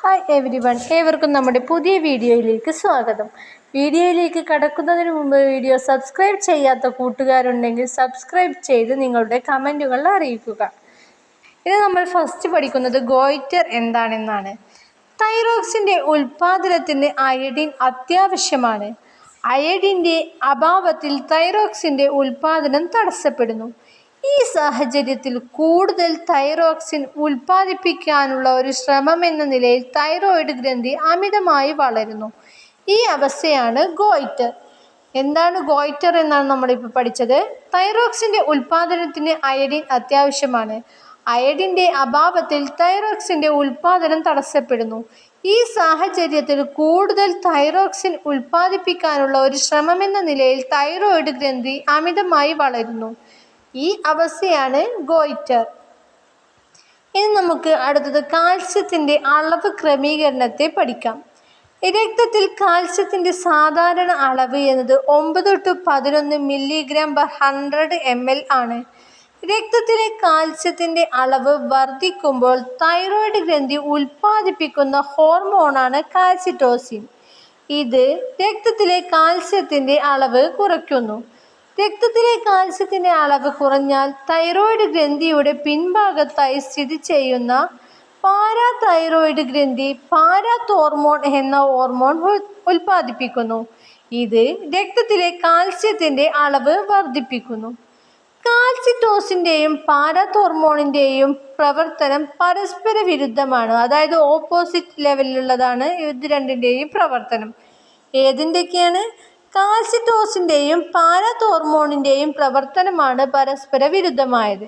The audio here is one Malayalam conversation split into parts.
ഹായ് എവരി വൺ ഏവർക്കും നമ്മുടെ പുതിയ വീഡിയോയിലേക്ക് സ്വാഗതം. വീഡിയോയിലേക്ക് കടക്കുന്നതിന് മുമ്പ് വീഡിയോ സബ്സ്ക്രൈബ് ചെയ്യാത്ത കൂട്ടുകാരുണ്ടെങ്കിൽ സബ്സ്ക്രൈബ് ചെയ്ത് നിങ്ങളുടെ കമന്റുകൾ അറിയിക്കുക. ഇത് നമ്മൾ ഫസ്റ്റ് പഠിക്കുന്നത് ഗോയിറ്റർ എന്താണെന്നാണ്. തൈറോക്സിന്റെ ഉൽപ്പാദനത്തിന് അയഡിൻ അത്യാവശ്യമാണ്. അയഡിന്റെ അഭാവത്തിൽ തൈറോക്സിന്റെ ഉൽപ്പാദനം തടസ്സപ്പെടുന്നു. ഈ സാഹചര്യത്തിൽ കൂടുതൽ തൈറോക്സിൻ ഉൽപ്പാദിപ്പിക്കാനുള്ള ഒരു ശ്രമം എന്ന നിലയിൽ തൈറോയിഡ് ഗ്രന്ഥി അമിതമായി വളരുന്നു. ഈ അവസ്ഥയാണ് ഗോയിറ്റർ. എന്താണ് ഗോയിറ്റർ എന്നാണ് നമ്മളിപ്പോൾ പഠിച്ചത്? തൈറോക്സിന്റെ ഉൽപ്പാദനത്തിന് അയഡിൻ അത്യാവശ്യമാണ്. അയഡിന്റെ അഭാവത്തിൽ തൈറോക്സിന്റെ ഉൽപ്പാദനം തടസ്സപ്പെടുന്നു. ഈ സാഹചര്യത്തിൽ കൂടുതൽ തൈറോക്സിൻ ഉൽപ്പാദിപ്പിക്കാനുള്ള ഒരു ശ്രമമെന്ന നിലയിൽ തൈറോയിഡ് ഗ്രന്ഥി അമിതമായി വളരുന്നു. ഈ അവസ്ഥയാണ് ഗോയിറ്റർ. ഇനി നമുക്ക് അടുത്തത് കാൽസ്യത്തിന്റെ അളവ് ക്രമീകരണത്തെ പഠിക്കാം. രക്തത്തിൽ കാൽസ്യത്തിന്റെ സാധാരണ അളവ് എന്നത് ഒമ്പത് ടു പതിനൊന്ന് milligram per hundred M L ആണ്. രക്തത്തിലെ കാൽസ്യത്തിന്റെ അളവ് വർദ്ധിക്കുമ്പോൾ തൈറോയിഡ് ഗ്രന്ഥി ഉൽപ്പാദിപ്പിക്കുന്ന ഹോർമോണാണ് കാൽസിറ്റോസിൻ ഇത് രക്തത്തിലെ കാൽസ്യത്തിന്റെ അളവ് കുറയ്ക്കുന്നു. രക്തത്തിലെ കാൽസ്യത്തിന്റെ അളവ് കുറഞ്ഞാൽ തൈറോയിഡ് ഗ്രന്ഥിയുടെ പിൻഭാഗത്തായി സ്ഥിതി ചെയ്യുന്ന പാരാതൈറോയിഡ് ഗ്രന്ഥി പാരാതോർമോൺ എന്ന ഹോർമോൺ ഉൽപ്പാദിപ്പിക്കുന്നു. ഇത് രക്തത്തിലെ കാൽസ്യത്തിന്റെ അളവ് വർദ്ധിപ്പിക്കുന്നു. കാൽസിറ്റോസിന്റെയും പാരാതോർമോണിന്റെയും പ്രവർത്തനം പരസ്പര വിരുദ്ധമാണ്. അതായത് ഓപ്പോസിറ്റ് ലെവലിലുള്ളതാണ് ഇത് രണ്ടിന്റെയും പ്രവർത്തനം. ഏതിന്റെയൊക്കെയാണ് കാൽസിറ്റോസിന്റെയും പാരാതോർമോണിന്റെയും പ്രവർത്തനമാണ് പരസ്പര വിരുദ്ധമായത്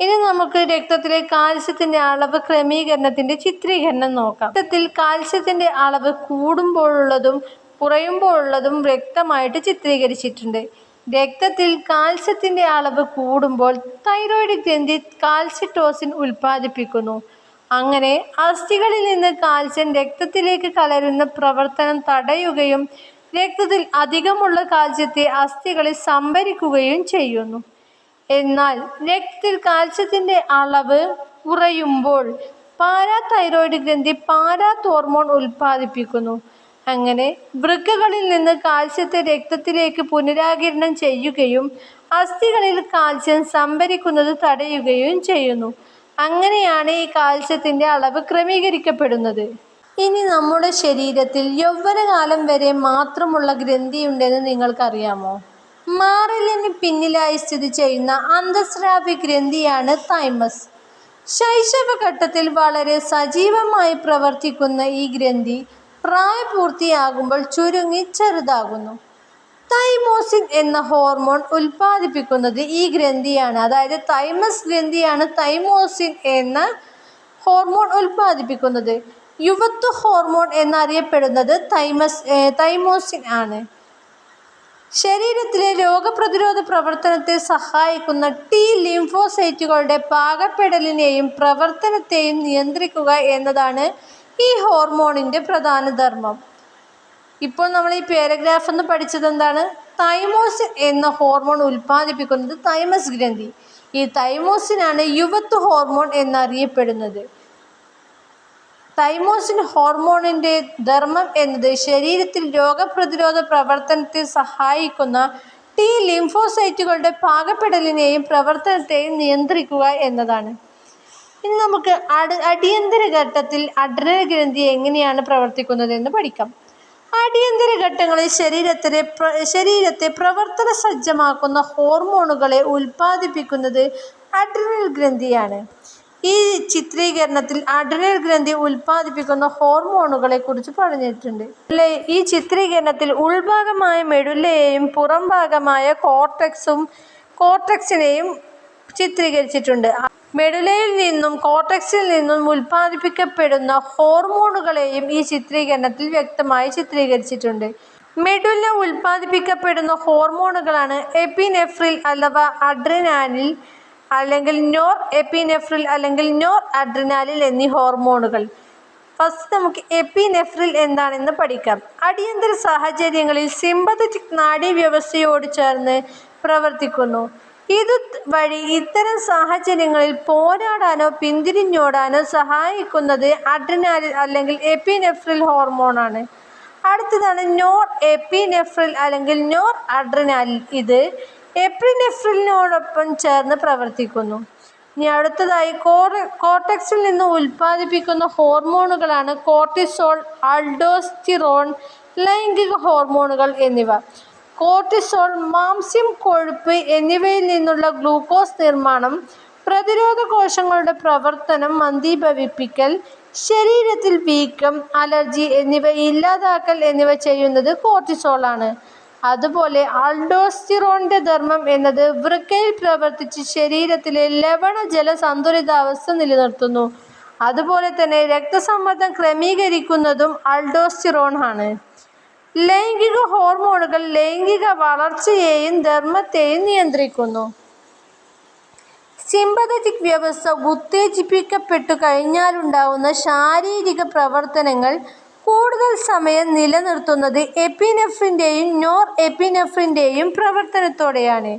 ഇനി നമുക്ക് രക്തത്തിലെ കാൽസ്യത്തിന്റെ അളവ് ക്രമീകരണത്തിന്റെ ചിത്രീകരണം നോക്കാം. രക്തത്തിൽ കാൽസ്യത്തിന്റെ അളവ് കൂടുമ്പോഴുള്ളതും കുറയുമ്പോഴുള്ളതും വ്യക്തമായിട്ട് ചിത്രീകരിച്ചിട്ടുണ്ട്. രക്തത്തിൽ കാൽസ്യത്തിന്റെ അളവ് കൂടുമ്പോൾ തൈറോയിഡ് ഗ്രന്ഥി കാൽസിറ്റോസിൻ ഉൽപ്പാദിപ്പിക്കുന്നു. അങ്ങനെ അസ്ഥികളിൽ നിന്ന് കാൽസ്യം രക്തത്തിലേക്ക് കലരുന്ന പ്രവർത്തനം തടയുകയും രക്തത്തിൽ അധികമുള്ള കാൽസ്യത്തെ അസ്ഥികളിൽ സംഭരിക്കുകയും ചെയ്യുന്നു. എന്നാൽ രക്തത്തിൽ കാൽസ്യത്തിന്റെ അളവ് കുറയുമ്പോൾ പാരാതൈറോയിഡ് ഗ്രന്ഥി പാരാതോർമോൺ ഉൽപ്പാദിപ്പിക്കുന്നു. അങ്ങനെ വൃക്കകളിൽ നിന്ന് കാൽസ്യത്തെ രക്തത്തിലേക്ക് പുനരാകിരണം ചെയ്യുകയും അസ്ഥികളിൽ കാൽസ്യം സംഭരിക്കുന്നത് തടയുകയും ചെയ്യുന്നു. അങ്ങനെയാണ് ഈ കാൽസ്യത്തിന്റെ അളവ് ക്രമീകരിക്കപ്പെടുന്നത്. ഇനി നമ്മുടെ ശരീരത്തിൽ യൗവനകാലം വരെ മാത്രമുള്ള ഗ്രന്ഥിയുണ്ടെന്ന് നിങ്ങൾക്കറിയാമോ? മാറിലിന് പിന്നിലായി സ്ഥിതി ചെയ്യുന്ന അന്തസ്രാവി ഗ്രന്ഥിയാണ് തൈമസ്. ശൈശവഘട്ടത്തിൽ വളരെ സജീവമായി പ്രവർത്തിക്കുന്ന ഈ ഗ്രന്ഥി പ്രായപൂർത്തിയാകുമ്പോൾ ചുരുങ്ങി ചെറുതാകുന്നു. തൈമോസിൻ എന്ന ഹോർമോൺ ഉൽപ്പാദിപ്പിക്കുന്നത് ഈ ഗ്രന്ഥിയാണ്. അതായത് തൈമസ് ഗ്രന്ഥിയാണ് തൈമോസിൻ എന്ന ഹോർമോൺ ഉൽപ്പാദിപ്പിക്കുന്നത്. യുവത്വ ഹോർമോൺ എന്നറിയപ്പെടുന്നത് തൈമസ് തൈമോസിൻ ആണ്. ശരീരത്തിലെ രോഗപ്രതിരോധ പ്രവർത്തനത്തെ സഹായിക്കുന്ന ടി ലിംഫോസൈറ്റുകളുടെ പാകപ്പെടലിനെയും പ്രവർത്തനത്തെയും നിയന്ത്രിക്കുക എന്നതാണ് ഈ ഹോർമോണിന്റെ പ്രധാന ധർമ്മം. ഇപ്പോൾ നമ്മൾ ഈ പാരഗ്രാഫ് എന്ന് പഠിച്ചത് എന്താണ്? തൈമോസിൻ എന്ന ഹോർമോൺ ഉൽപ്പാദിപ്പിക്കുന്നത് തൈമസ് ഗ്രന്ഥി. ഈ തൈമോസിനാണ് യുവത്വ ഹോർമോൺ എന്നറിയപ്പെടുന്നത്. തൈമോസിൻ ഹോർമോണിന്റെ ധർമ്മം എന്നത് ശരീരത്തിൽ രോഗപ്രതിരോധ പ്രവർത്തനത്തെ സഹായിക്കുന്ന ടി ലിംഫോസൈറ്റുകളുടെ പാകപ്പെടലിനെയും പ്രവർത്തനത്തെയും നിയന്ത്രിക്കുക എന്നതാണ്. ഇനി നമുക്ക് അടി അടിയന്തര ഘട്ടത്തിൽ അഡ്രനൽ ഗ്രന്ഥി എങ്ങനെയാണ് പ്രവർത്തിക്കുന്നത് എന്ന് പഠിക്കാം. അടിയന്തര ഘട്ടങ്ങളിൽ ശരീരത്തിലെ ശരീരത്തെ പ്രവർത്തന സജ്ജമാക്കുന്ന ഹോർമോണുകളെ ഉൽപ്പാദിപ്പിക്കുന്നത് അഡ്രിനൽ ഗ്രന്ഥിയാണ്. ഈ ചിത്രീകരണത്തിൽ അഡ്രിനൽ ഗ്രന്ഥി ഉൽപ്പാദിപ്പിക്കുന്ന ഹോർമോണുകളെ കുറിച്ച് പറഞ്ഞിട്ടുണ്ട്. ഈ ചിത്രീകരണത്തിൽ ഉൾഭാഗമായ മെഡുല്ലയെയും പുറം ഭാഗമായ കോർട്ടക്സും കോർട്ടക്സിനെയും ചിത്രീകരിച്ചിട്ടുണ്ട്. മെഡുലയിൽ നിന്നും കോർട്ടക്സിൽ നിന്നും ഉൽപ്പാദിപ്പിക്കപ്പെടുന്ന ഹോർമോണുകളെയും ഈ ചിത്രീകരണത്തിൽ വ്യക്തമായി ചിത്രീകരിച്ചിട്ടുണ്ട്. മെഡുല ഉൽപ്പാദിപ്പിക്കപ്പെടുന്ന ഹോർമോണുകളാണ് എപ്പിനെഫ്രിൽ അഥവാ അഡ്രിനാലിൽ അല്ലെങ്കിൽ നോർ എപ്പിനെഫ്രിൽ അല്ലെങ്കിൽ നോർ അഡ്രിനാലിൽ എന്നീ ഹോർമോണുകൾ ഫസ്റ്റ് നമുക്ക് എപ്പിനെഫ്രിൽ എന്താണെന്ന് പഠിക്കാം അടിയന്തര സാഹചര്യങ്ങളിൽ സിമ്പതറ്റിക് നാഡീവ്യവസ്ഥയോട് ചേർന്ന് പ്രവർത്തിക്കുന്നു ഇത് വഴി ഇത്തരം സാഹചര്യങ്ങളിൽ പോരാടാനോ പിന്തിരിഞ്ഞോടാനോ സഹായിക്കുന്നത് അഡ്രിനാലിൻ അല്ലെങ്കിൽ എപ്പിനെഫ്രിൽ ഹോർമോണാണ്. അടുത്തതാണ് നോർ എപ്പിനെഫ്രിൽ അല്ലെങ്കിൽ നോർ അഡ്രിനാലിൻ. ഇത് എപ്പിനെഫ്രിനോടൊപ്പം ചേർന്ന് പ്രവർത്തിക്കുന്നു. ഇനി അടുത്തതായി കോർട്ടെക്സിൽ നിന്ന് ഉൽപ്പാദിപ്പിക്കുന്ന ഹോർമോണുകളാണ് കോർട്ടിസോൾ, അൾഡോസ്റ്റിറോൺ, ലൈംഗിക ഹോർമോണുകൾ എന്നിവ. കോർട്ടിസോൾ മാംസ്യം, കൊഴുപ്പ് എന്നിവയിൽ നിന്നുള്ള ഗ്ലൂക്കോസ് നിർമ്മാണം, പ്രതിരോധ കോശങ്ങളുടെ പ്രവർത്തനം മന്ദീഭവിപ്പിക്കൽ, ശരീരത്തിൽ വീക്കം, അലർജി എന്നിവ ഇല്ലാതാക്കൽ എന്നിവ ചെയ്യുന്നത് കോർട്ടിസോളാണ്. അതുപോലെ അൾഡോസ്റ്റിറോണിന്റെ ധർമ്മം എന്നത് വൃക്കയിൽ പ്രവർത്തിച്ച് ശരീരത്തിലെ ലവണ-ജല സന്തുലിതാവസ്ഥ നിലനിർത്തുന്നു. അതുപോലെ തന്നെ രക്തസമ്മർദ്ദം ക്രമീകരിക്കുന്നതും അൾഡോസ്റ്റിറോൺ ആണ്. ലൈംഗിക ഹോർമോണുകൾ ലൈംഗിക വളർച്ചയെയും ധർമ്മത്തെയും നിയന്ത്രിക്കുന്നു. സിമ്പതറ്റിക് വ്യവസ്ഥ ഉത്തേജിപ്പിക്കപ്പെട്ടു കഴിഞ്ഞാലുണ്ടാവുന്ന ശാരീരിക പ്രവർത്തനങ്ങൾ കൂടുതൽ സമയം നിലനിർത്തുന്നത് എപ്പിനെഫ്രിന്റെയും നോർ എപ്പിനെഫ്രിന്റെയും പ്രവർത്തനത്തോടെയാണ്.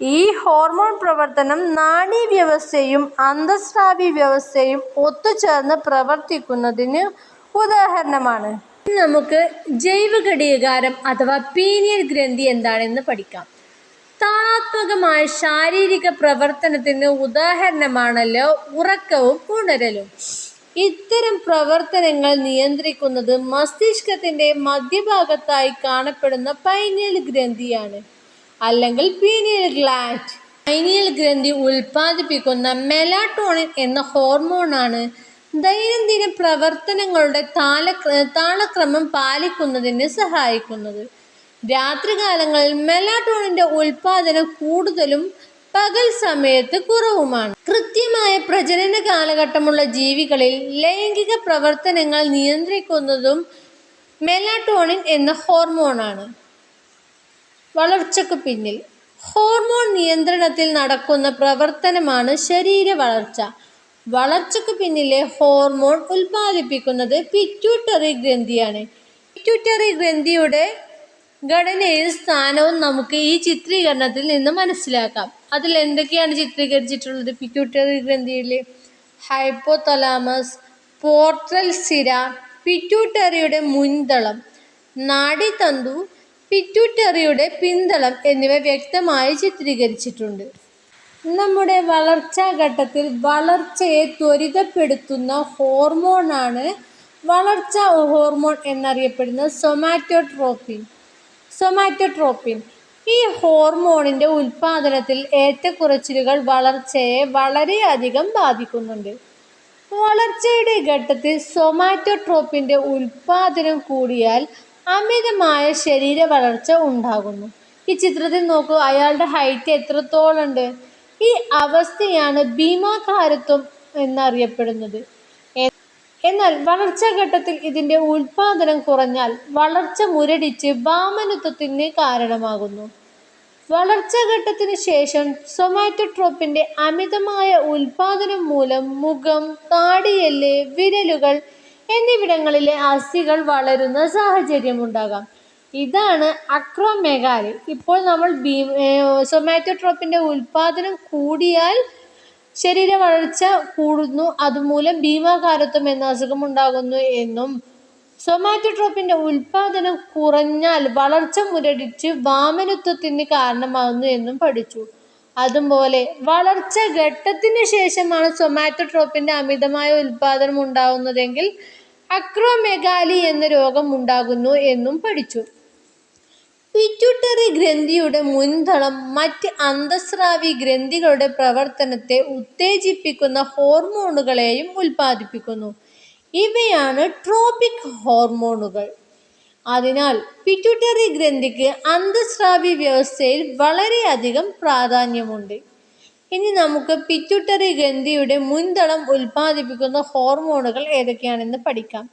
ഈ ഹോർമോൺ പ്രവർത്തനം നാഡീ വ്യവസ്ഥയും അന്തസ്രാവി വ്യവസ്ഥയും ഒത്തുചേർന്ന് പ്രവർത്തിക്കുന്നതിന് ഉദാഹരണമാണ്. നമുക്ക് ജൈവഘടികാരം അഥവാ പീനിയൽ ഗ്രന്ഥി എന്താണെന്ന് പഠിക്കാം. താളാത്മകമായ ശാരീരിക പ്രവർത്തനത്തിന് ഉദാഹരണമാണല്ലോ ഉറക്കവും ഉണരലും. ഇത്തരം പ്രവർത്തനങ്ങൾ നിയന്ത്രിക്കുന്നത് മസ്തിഷ്കത്തിന്റെ മധ്യഭാഗത്തായി കാണപ്പെടുന്ന പൈനിയൽ ഗ്രന്ഥിയാണ് അല്ലെങ്കിൽ പീനിയൽ ഗ്ലാൻഡ്. പൈനിയൽ ഗ്രന്ഥി ഉൽപ്പാദിപ്പിക്കുന്ന മെലാട്ടോണിൻ എന്ന ഹോർമോണാണ് ദൈനംദിന പ്രവർത്തനങ്ങളുടെ താളക്രമം പാലിക്കുന്നതിന് സഹായിക്കുന്നത്. രാത്രികാലങ്ങളിൽ മെലാട്ടോണിന്റെ ഉത്പാദനം കൂടുതലും പകൽ സമയത്ത് കുറവുമാണ്. കൃത്യമായ പ്രജനന കാലഘട്ടമുള്ള ജീവികളിൽ ലൈംഗിക പ്രവർത്തനങ്ങൾ നിയന്ത്രിക്കുന്നതും മെലാട്ടോണിൻ എന്ന ഹോർമോണാണ്. വളർച്ചയ്ക്ക് പിന്നിൽ. ഹോർമോൺ നിയന്ത്രണത്തിൽ നടക്കുന്ന പ്രവർത്തനമാണ് ശരീര വളർച്ച വളർച്ചയ്ക്ക് പിന്നിലെ ഹോർമോൺ ഉത്പാദിപ്പിക്കുന്നത് പിറ്റ്യൂട്ടറി ഗ്രന്ഥിയാണ്. പിറ്റ്യൂട്ടറി ഗ്രന്ഥിയുടെ ഘടനയും സ്ഥാനവും നമുക്ക് ഈ ചിത്രീകരണത്തിൽ നിന്ന് മനസ്സിലാക്കാം. അതിൽ എന്തൊക്കെയാണ് ചിത്രീകരിച്ചിട്ടുള്ളത് പിറ്റ്യൂട്ടറി ഗ്രന്ഥിയിൽ ഹൈപ്പോതലാമസ്, പോർട്ടൽ സിര, പിറ്റ്യൂട്ടറിയുടെ മുൻതളം, നാഡിതന്തു പിറ്റ്യൂട്ടറിയുടെ പിന്തളം എന്നിവ വ്യക്തമായി ചിത്രീകരിച്ചിട്ടുണ്ട്. നമ്മുടെ വളർച്ചാ ഘട്ടത്തിൽ വളർച്ചയെ ത്വരിതപ്പെടുത്തുന്ന ഹോർമോണാണ് വളർച്ചാ ഹോർമോൺ എന്നറിയപ്പെടുന്ന സൊമാറ്റോട്രോപ്പിൻ സൊമാറ്റോട്രോപിൻ. ഈ ഹോർമോണിന്റെ ഉത്പാദനത്തിൽ ഏറ്റക്കുറച്ചിലുകൾ വളർച്ചയെ വളരെയധികം ബാധിക്കുന്നുണ്ട്. വളർച്ചയുടെ ഘട്ടത്തിൽ സൊമാറ്റോട്രോപ്പിന്റെ ഉത്പാദനം കൂടിയാൽ അമിതമായ ശരീര വളർച്ച ഉണ്ടാകുന്നു. ഈ ചിത്രത്തിൽ നോക്കൂ അയാളുടെ ഹൈറ്റ് എത്രത്തോളം ഉണ്ട് ഈ അവസ്ഥയാണ് ഭീമാകാരത്വം എന്നറിയപ്പെടുന്നത്. എന്നാൽ വളർച്ചാഘട്ടത്തിൽ ഇതിന്റെ ഉൽപാദനം കുറഞ്ഞാൽ വളർച്ച മുരടിച്ച് വാമനത്വത്തിന് കാരണമാകുന്നു. വളർച്ചാഘട്ടത്തിനു ശേഷം സൊമാറ്റോട്രോപ്പിന്റെ അമിതമായ ഉൽപാദനം മൂലം മുഖം, താടിയെല്ല്, വിരലുകൾ എന്നിവിടങ്ങളിലെ അസ്ഥികൾ വളരുന്ന സാഹചര്യം സാഹചര്യമുണ്ടാകാം. ഇതാണ് അക്രോമെഗാലി. ഇപ്പോൾ നമ്മൾ ബീ സൊമാറ്റോട്രോപ്പിന്റെ ഉൽപാദനം കൂടിയാൽ ശരീരവളർച്ച കൂടുന്നു അതുമൂലം ഭീമാകാരത്വം എന്ന അസുഖം ഉണ്ടാകുന്നു എന്നും സൊമാറ്റോട്രോപ്പിന്റെ ഉൽപാദനം കുറഞ്ഞാൽ വളർച്ച മുരടിച്ച് വാമനത്വത്തിന് കാരണമാകുന്നു എന്നും പഠിച്ചു. അതുപോലെ വളർച്ച ഘട്ടത്തിന് ശേഷമാണ് സൊമാറ്റോട്രോപ്പിന്റെ അമിതമായ ഉൽപാദനം ഉണ്ടാകുന്നതെങ്കിൽ അക്രോമെഗാലി എന്ന രോഗം ഉണ്ടാകുന്നു എന്നും പഠിച്ചു. പിറ്റ്യൂട്ടറി ഗ്രന്ഥിയുടെ മുൻതളം മറ്റ് അന്തഃസ്രാവി ഗ്രന്ഥികളുടെ പ്രവർത്തനത്തെ ഉത്തേജിപ്പിക്കുന്ന ഹോർമോണുകളെയും ഉൽപ്പാദിപ്പിക്കുന്നു. ഇവയാണ് ട്രോപിക് ഹോർമോണുകൾ. അതിനാൽ പിറ്റ്യൂട്ടറി ഗ്രന്ഥിക്ക് അന്തഃസ്രാവി വ്യവസ്ഥയിൽ വളരെയധികം പ്രാധാന്യമുണ്ട്. ഇനി നമുക്ക് പിറ്റ്യൂട്ടറി ഗ്രന്ഥിയുടെ മുൻതളം ഉൽപ്പാദിപ്പിക്കുന്ന ഹോർമോണുകൾ ഏതൊക്കെയാണെന്ന് പഠിക്കാം.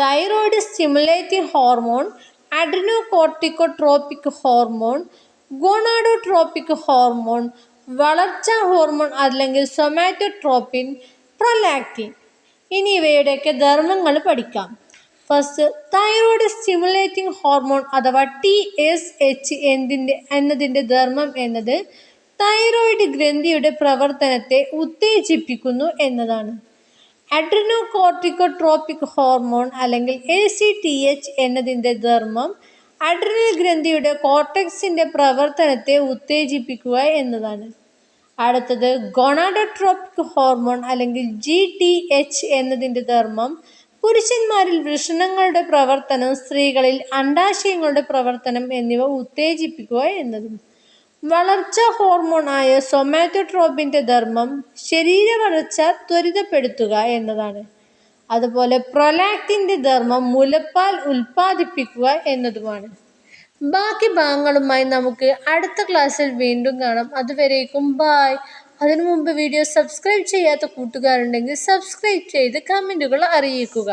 Thyroid stimulating hormone, adrenocorticotropic hormone, gonadotropic hormone, വളർച്ചാ ഹോർമോൺ അല്ലെങ്കിൽ സൊമാറ്റോട്രോപിൻ, പ്രൊലാക്റ്റിൻ. ഇനി ഇവയുടെയൊക്കെ ധർമ്മങ്ങൾ പഠിക്കാം. ഫസ്റ്റ് തൈറോയ്ഡ് സ്റ്റിമുലേറ്റിംഗ് ഹോർമോൺ അഥവാ ടി എസ് എച്ച് എന്തിന്റെ എന്നതിന്റെ ധർമ്മം എന്നത് തൈറോയിഡ് ഗ്രന്ഥിയുടെ പ്രവർത്തനത്തെ ഉത്തേജിപ്പിക്കുന്നു എന്നതാണ് അഡ്രിനോകോർട്ടിക്കോട്രോപ്പിക് ഹോർമോൺ അല്ലെങ്കിൽ എ സി ടി എച്ച് എന്നതിന്റെ ധർമ്മം അഡ്രിനൽ ഗ്രന്ഥിയുടെ കോർട്ടക്സിന്റെ പ്രവർത്തനത്തെ ഉത്തേജിപ്പിക്കുക എന്നതാണ്. അടുത്തത് ഗൊണാഡോട്രോപ്പിക് ഹോർമോൺ അല്ലെങ്കിൽ ജി ടി എച്ച് എന്നതിന്റെ ധർമ്മം പുരുഷന്മാരിൽ വൃഷണങ്ങളുടെ പ്രവർത്തനം സ്ത്രീകളിൽ അണ്ടാശയങ്ങളുടെ പ്രവർത്തനം എന്നിവ ഉത്തേജിപ്പിക്കുക എന്നതും. വളർച്ചാ ഹോർമോണായ സൊമാറ്റോട്രോപ്പിന്റെ ധർമ്മം ശരീര വളർച്ച ത്വരിതപ്പെടുത്തുക എന്നതാണ്. അതുപോലെ പ്രൊലാക്റ്റിന്റെ ധർമ്മം മുലപ്പാൽ ഉൽപ്പാദിപ്പിക്കുക എന്നതുമാണ്. ബാക്കി ഭാഗങ്ങളുമായി നമുക്ക് അടുത്ത ക്ലാസ്സിൽ വീണ്ടും കാണാം. അതുവരേക്കും ബായ് അതിനു മുമ്പ് വീഡിയോ സബ്സ്ക്രൈബ് ചെയ്യാത്ത കൂട്ടുകാരുണ്ടെങ്കിൽ സബ്സ്ക്രൈബ് ചെയ്ത് കമന്റുകൾ അറിയിക്കുക.